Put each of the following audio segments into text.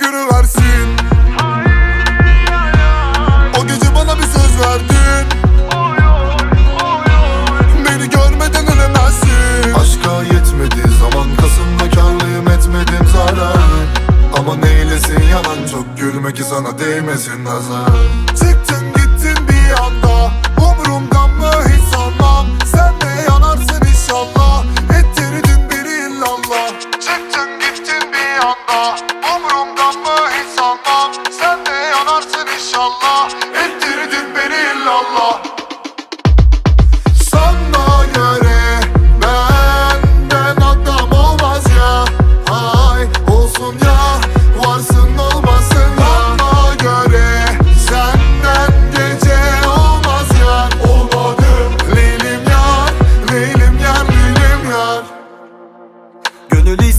görüversin. O gece bana bir söz verdin. Beni görmeden ölemezsin. Aşka yetmedi zaman kasımda karlıyım etmedim zarar. Ama neylesin yalan çok gülme ki sana değmesin nazar. Çıktın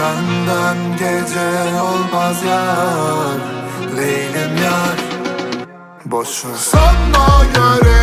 senden gece olmaz yar Leylim yar. Boşver Sana göre